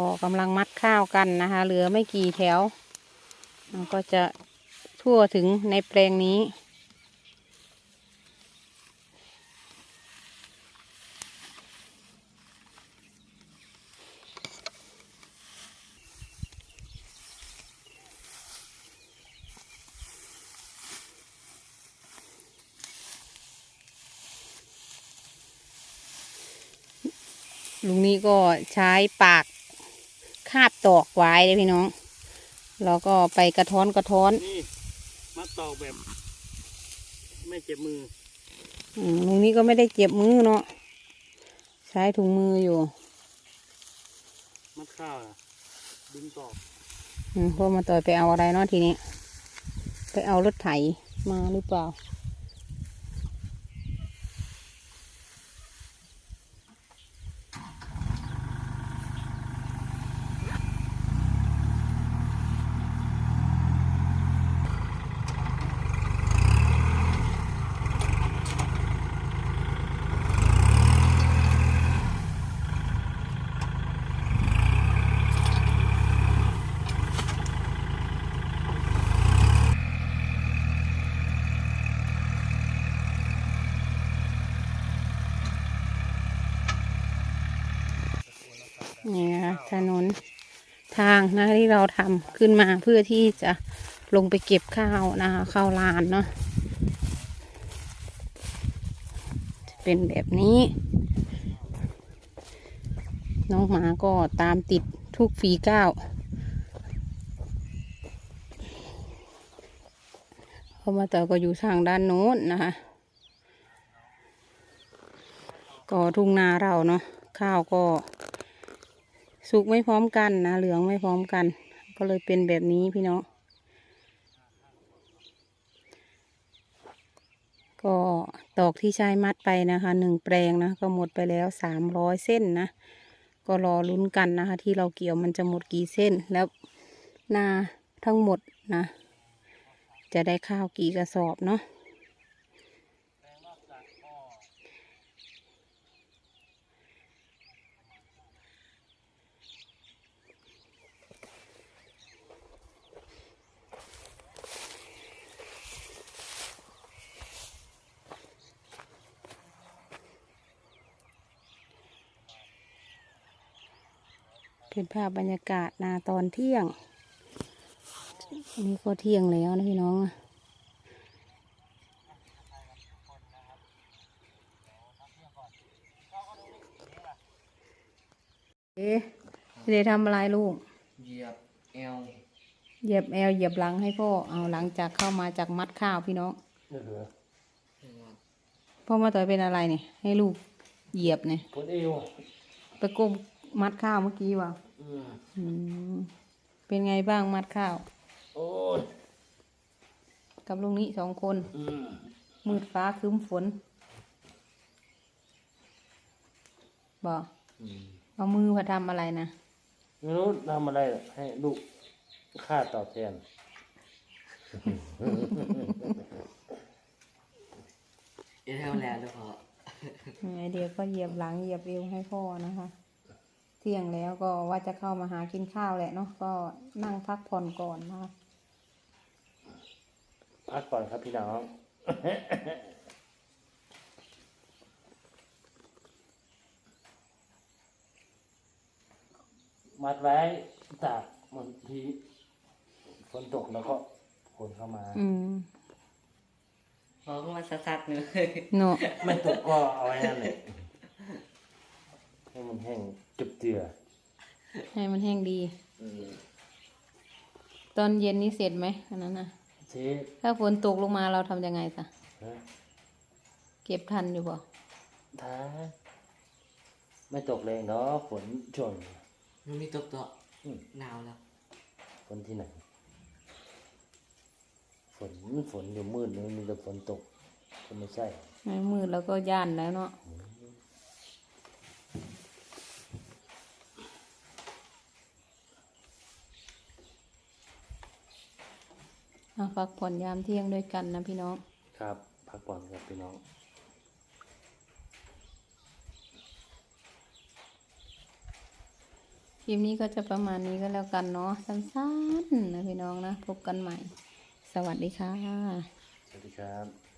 ก็กำลังมัดข้าวกันนะคะ เหลือไม่กี่แถวมันก็จะทั่วถึงในแปลงนี้ ลุงนี้ก็ใช้ปาก คาบตอกไว้เลยพี่น้องแล้วก็ไปกระท้อนกระท้อนนี่มาตอกแบบ ไม่เจ็บมืออืมลุงนี้ก็ไม่ได้เจ็บมือเนาะใช้ถุงมืออยู่ มัดข้าวนะดึงตอกอืมพวกมาต่อยไปเอาอะไรเนาะทีนี้ ไปเอารถไถมาหรือเปล่า นี่นะคะถนนทางนะที่เราทำขึ้นมาเพื่อที่จะลงไปเก็บข้าวนะคะข้าวลานเนาะจะเป็นแบบนี้ น้องหมาก็ตามติดทุกฝีก้าวเพรามาแต่ก็อยู่ทางด้านโน้นนะคะ ก็ทุ่งนาเราเนาะข้าวก็ สุกไม่พร้อมกันนะเหลืองไม่พร้อมกัน ก็เลยเป็นแบบนี้พี่น้องก็ตอกที่ใช้มัดไปนะคะหนึ่งแปลงนะก็หมดไปแล้วสามร้อยเส้นนะ ก็รอลุ้นกันนะคะ ที่เราเกี่ยวมันจะหมดกี่เส้นแล้วนาทั้งหมดนะ จะได้ข้าวกี่กระสอบเนาะ เป็นภาพบรรยากาศนาตอนเที่ยงอันนี้ก็เที่ยงแล้วนะพี่น้องนะเอ๊ะเดทำอะไรลูก เหยียบเอวเหยียบแอลเหยียบหลังให้พ่อ เอาหลังจากเข้ามาจากมัดข้าวพี่น้องเหลือพ่อมาต่อยเป็นอะไรเนี่ย ให้ลูกเหยียบเนี่ยปวดเอวไปก้ม มัดข้าวเมื่อกี้ว่ะอืมอืมเป็นไงบ้างมัดข้าว โอ้ยกับลุงนี้สองคน อืมมืดฟ้าครึ้มฝนบอกอืมเอามือมาทำอะไรนะไม่รู้ทำอะไรให้ลูกค่าตอบแทน เอวแล้วแล้วพอไอเดียก็เหยียบหลังเหยียบเอวให้พ่อนะคะ เที่ยงแล้วก็ว่าจะเข้ามาหากินข้าวแหละเนาะก็นั่งพักผ่อนก่อนนะคะพักก่อนครับพี่น้อง มัดไว้ตากบางทีฝนตกแล้วก็ฝนเข้ามาอืมพอก็มาสัดๆเลยเนาะไม่ตกก็เอาไว้นั่นแหละให้มันแห้ง จุบเจือให้มันแห้งดี อืมตอนเย็นนี้เสร็จไหมอันนั้นนะเช่ถ้าฝนตกลงมาเราทำยังไงสะฮะเก็บทันอยู่บ่ท้าไม่ตกแรงเนาะฝนชนมันมีตกตัวอืมหนาวแล้วฝนที่ไหนฝนฝนอยู่มืดเลยมีแต่ฝนตกก็ไม่ใช่ ไม่มืดแล้วก็ย่านแล้วเนาะ มาพักผ่อนยามเที่ยงด้วยกันนะพี่น้อง ครับ พักผ่อนครับพี่น้อง คลิปนี้ก็จะประมาณนี้ก็แล้วกันเนาะสั้นๆนะพี่น้องนะ พบกันใหม่ สวัสดีค่ะ สวัสดีครับ